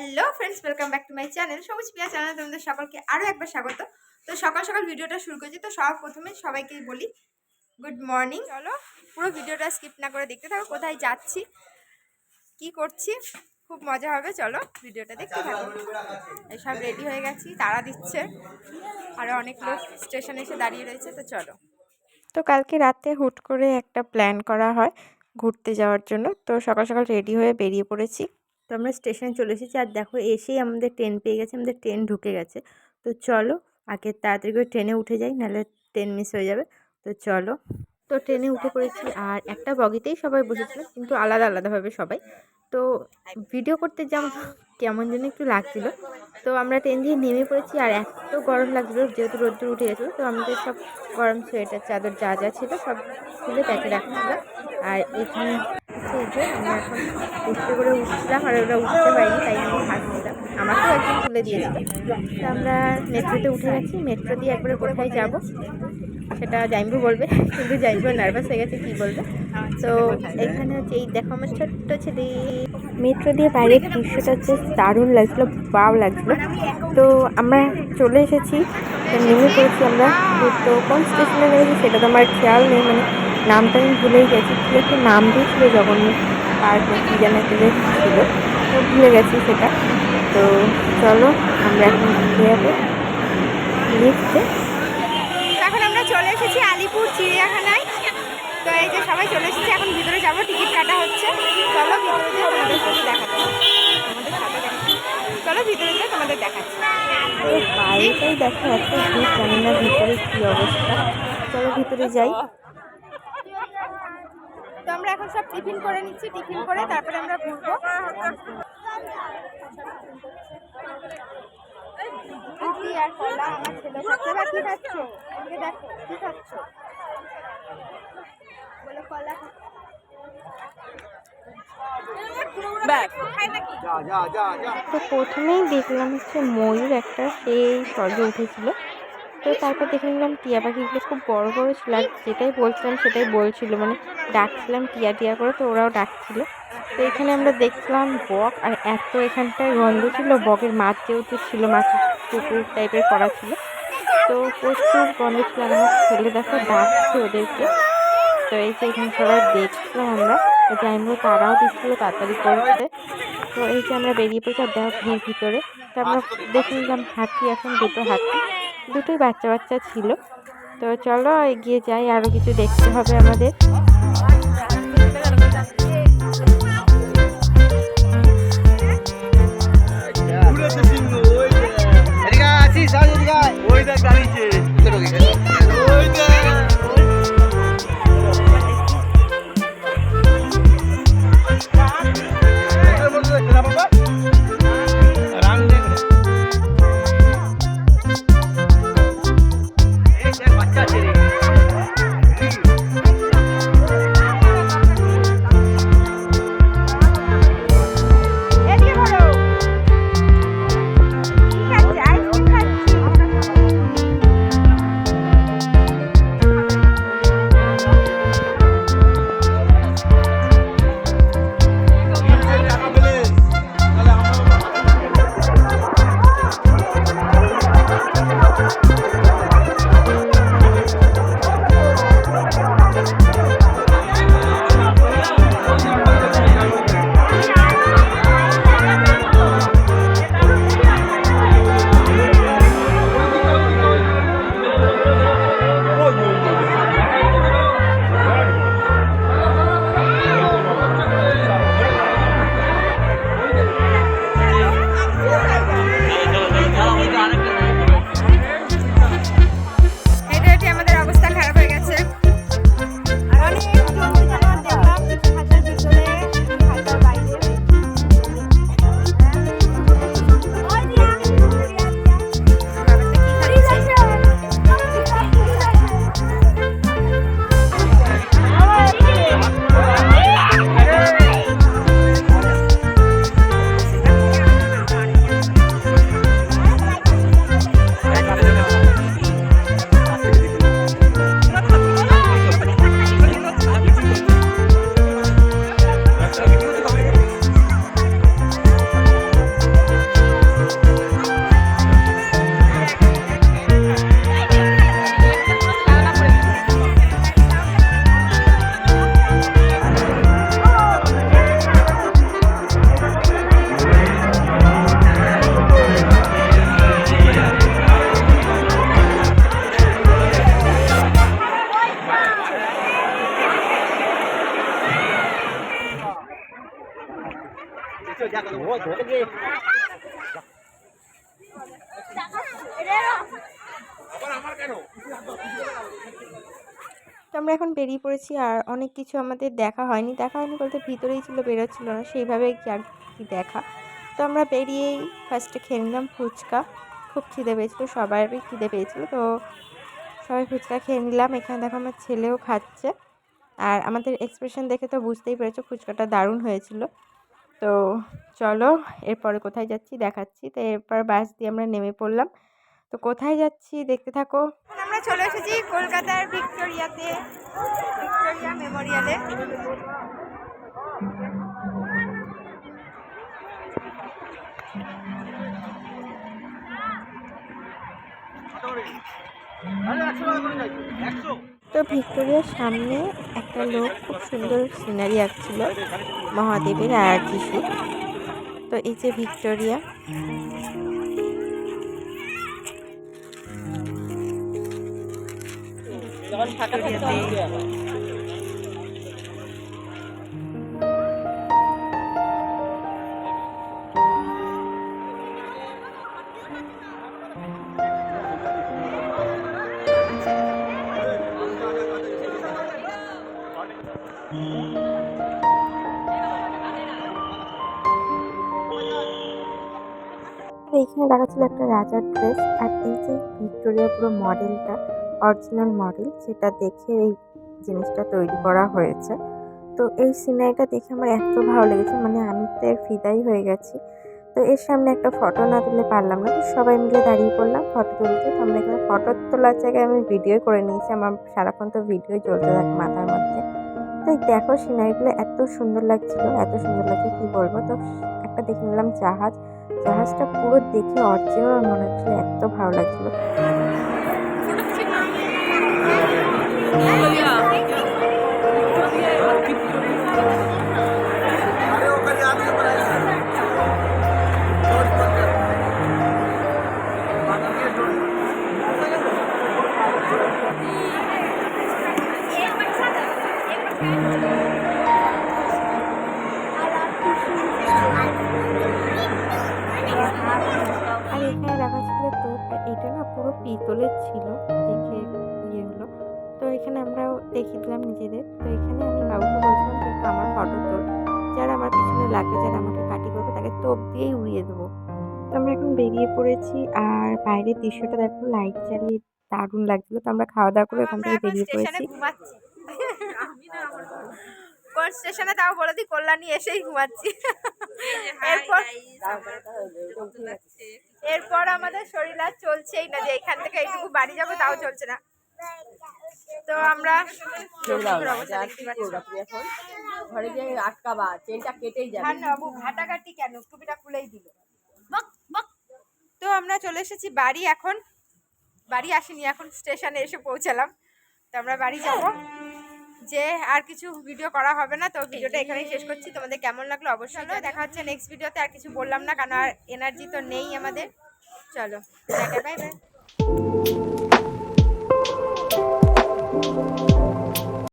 Hello friends welcome back to my channel Sabuj Piya channel তোমাদের সকলকে আরও একবার স্বাগত। তো সকাল সকাল ভিডিওটা শুরু করছি তো সব প্রথমে সবাইকে বলি গুড মর্নিং চলো পুরো ভিডিওটা স্কিপ না করে দেখতে থাকো কোথায় যাচ্ছি কি করছি খুব মজা হবে চলো ভিডিওটা দেখতে থাকো। সব রেডি হয়ে গেছি তারা দিচ্ছে আরও অনেক লোক স্টেশনে এসে দাঁড়িয়ে রয়েছে তো চলো। তো কালকে রাতে হুট করে একটা প্ল্যান করা হয় ঘুরতে যাওয়ার জন্য তো সকাল সকাল রেডি হয়ে বেরিয়ে পড়েছি। তো আমরা স্টেশনে চলে এসেছি আর দেখো এসেই আমাদের ট্রেন পেয়ে গেছে, আমাদের ট্রেন ঢুকে গেছে। তো চলো আগে তাড়াতাড়ি করে ট্রেনে উঠে যাই, নাহলে ট্রেন মিস হয়ে যাবে। তো চলো। তো ট্রেনে উঠে পড়েছি আর একটা বগিতেই সবাই বসেছিল, কিন্তু আলাদা আলাদাভাবে সবাই। তো ভিডিও করতে যেমন কেমন যেন একটু লাগছিল। তো আমরা ট্রেন দিয়ে নেমে পড়েছি আর এত গরম লাগছিল, যেহেতু রোদ্দুর উঠে গেছিল, তো আমাদের সব গরম সোয়েটার, চাদর যা যা ছিল সব খুলে প্যাকে রাখছিলাম আর এখানে যে আমরা এখন উঠতে করে উঠছিলাম আর ওরা উঠতে পারিনি, তাই আমি হাসছিলাম আমাকেও একজন তুলে দিয়েছিল তো আমরা মেট্রোতে উঠে গেছি, মেট্রো দিয়ে একবারে কোথায় যাব সেটা জাইম্বু বলবে, কিন্তু জাইম্বু নার্ভাস হয়ে গেছে, কী বলবে? তো এখানে হচ্ছে এই দেখো আমার ছোট্ট ছেলে। মেট্রো দিয়ে বাইরের দৃশ্যটা হচ্ছে দারুণ লাগছিল, বাও লাগছিল। তো আমরা চলে এসেছি নেমে পড়েছি আমরা। তো কোন স্টেশনে নেমেছি সেটা তো আমার খেয়াল নেই মানে নামটা আমি ভুলেই গেছি। কী একটা নাম দিয়েছিল জগন্নাথ পার্ক কী যেন একটা যে ছিল। তো ভুলে গেছি সেটা। তো চলো আমরা এখন ঘুরতে যাব। লিফটে এখন আমরা চলে এসেছি আলিপুর চিড়িয়াখানায়। তো এই যে সবাই চলে এসেছি এখন ভিতরে যাব টিকিট কাটা হচ্ছে। চলো ভিতরে যেয়ে তোমাদের সাথে দেখাচ্ছি। চলো ভিতরে যেয়ে তোমাদের দেখাচ্ছি। বাইরেটাই দেখো ভিড় জানি না ভিতরে কী অবস্থা। চলো ভিতরে যাই। তো আমরা এখন সব টিফিন করে নিচ্ছি টিফিন করে তারপরে আমরা ঘুরবো। রুটি আর কলা আমার ছেলে খাচ্ছে বা কি খাচ্ছ? এদিকে দেখো কি খাচ্ছ? বলে কলা তো প্রথমেই দেখলাম হচ্ছে ময়ূর একটা সেই স্বর্গে উঠেছিল। তো তারপর দেখে নিলাম টিয়া পাখিগুলো খুব বড় বড় ছিল আর যেটাই বলছিলাম সেটাই বলছিল। মানে ডাকছিলাম টিয়া টিয়া করে তো ওরাও ডাকছিল। তো এখানে আমরা দেখছিলাম বক আর এত এখানটায় গন্ধ ছিল, বকের মাছ যেহেতু ছিল, মাছ পুকুর টাইপের করা ছিল। তো প্রচুর গন্ধ ছিল আমার ছেলে দেখো ডাকছে ওদেরকে। তো এই যে এখানে সবাই দেখছিলাম আমরা তো জাইমু তারাও দিচ্ছিল, তাড়াতাড়ি করতে তো এই যে আমরা বেরিয়ে পড়েছি আর দেখো ভিড় ভিতরে। তো আমরা দেখে নিলাম হাতি এখন দুটো হাতি। দুটোই বাচ্চা বাচ্চা ছিল। তো চলো এগিয়ে যাই আরও কিছু দেখতে হবে আমাদের। তো আমরা এখন বেরিয়ে পড়েছি আর অনেক কিছু আমাদের দেখা হয়নি। দেখা হয়নি বলতে ভিতরেই ছিল, বেরোচ্ছিল না। সেইভাবে কি আর কি দেখা? তো আমরা বেরিয়েই ফার্স্টে খেয়ে নিলাম ফুচকা। খুব খিদে পেয়েছিলো সবারই খিদে পেয়েছিলো। তো সবাই ফুচকা খেয়ে নিলাম। এখানে দেখো আমার ছেলেও খাচ্ছে। আর আমাদের এক্সপ্রেশন দেখে তো বুঝতেই পেরেছ, ফুচকাটা দারুণ হয়েছিল। তো চলো, এরপরে কোথায় যাচ্ছি দেখাচ্ছি। তো এরপর বাস দিয়ে আমরা নেমে পড়লাম। তো কোথায় যাচ্ছি দেখতে থাকো। আমরা চলে এসেছি কলকাতার ভিক্টোরিয়াতে, ভিক্টোরিয়া মেমোরিয়ালে। একশো। তো ভিক্টোরিয়ার সামনে একটা লোক খুব সুন্দর সিনারি আঁকছিল, মহাদেবের আর যিশু। তো এই যে ভিক্টোরিয়া। আর এখানে দেখা ছিল একটা রাজার ড্রেস আর এই যে ভিক্টোরিয়া পুরো মডেলটা অরিজিনাল মডেল সেটা দেখে এই জিনিসটা তৈরি করা হয়েছে। তো এই সিনারিটা দেখে আমার এত ভালো লেগেছে মানে আমি তো এর ফিদাই হয়ে গেছি। তো এর সামনে একটা ফটো না তুলে পারলাম না, তো সবাই মিলে দাঁড়িয়ে পড়লাম ফটো তুলতে। তো আমরা এখানে ফটো তোলার জায়গায় আমি ভিডিও করে নিয়েছি, আমার সারাক্ষণ তো ভিডিও চলতে থাকে মাথার মধ্যে। তো দেখো সিনারিগুলো এত সুন্দর লাগছিল, এত সুন্দর লাগছে কি বলব? তো একটা দেখে নিলাম জাহাজ। জাহাজটা পুরো দেখে অরিজিনাল মনে হচ্ছিল এত ভালো লাগছিল। পিতলের ছিল দেখে ইয়ে হলো। তো এখানে আমরাও দেখিয়ে দিলাম নিজেদের। তো এখানে আমি বাবুকে বলছিলাম যে একটু আমার ফটো তোল। যারা আমার পিছনে লাগবে যারা আমাকে কাটি করবে তাকে তোপ দিয়েই উড়িয়ে দেবো। তো আমরা এখন বেরিয়ে পড়েছি আর বাইরের দৃশ্যটা দেখো লাইট জ্বালিয়ে দারুণ লাগছিল। তো আমরা খাওয়া দাওয়া করে এখান আমরা থেকে বেরিয়ে পড়েছি। কোন স্টেশনে তাও বলে দিই কল্যাণী এসেই ঘুমাচ্ছি। এরপর এরপর আমাদের শরীর আর চলছেই না যে এখান থেকে এইটুকু বাড়ি যাব তাও চলছে না। তো আমরা। ঘরে যে আটকাবা চেনটা কেটেই যাবে। না বাবু ঘাটাঘাটি কেন? টুপিটা খুলেই দিল। তো আমরা চলে এসেছি বাড়ি এখন। বাড়ি আসিনি এখন স্টেশনে এসে পৌঁছালাম। তো আমরা বাড়ি যাব। যে আর কিছু ভিডিও করা হবে না তো ভিডিওটা এখানেই শেষ করছি। তোমাদের কেমন লাগল অবশ্যই। দেখা হচ্ছে নেক্সট ভিডিওতে আর কিছু বললাম না কারণ আর এনার্জি তো নেই আমাদের। চলো বাই বাই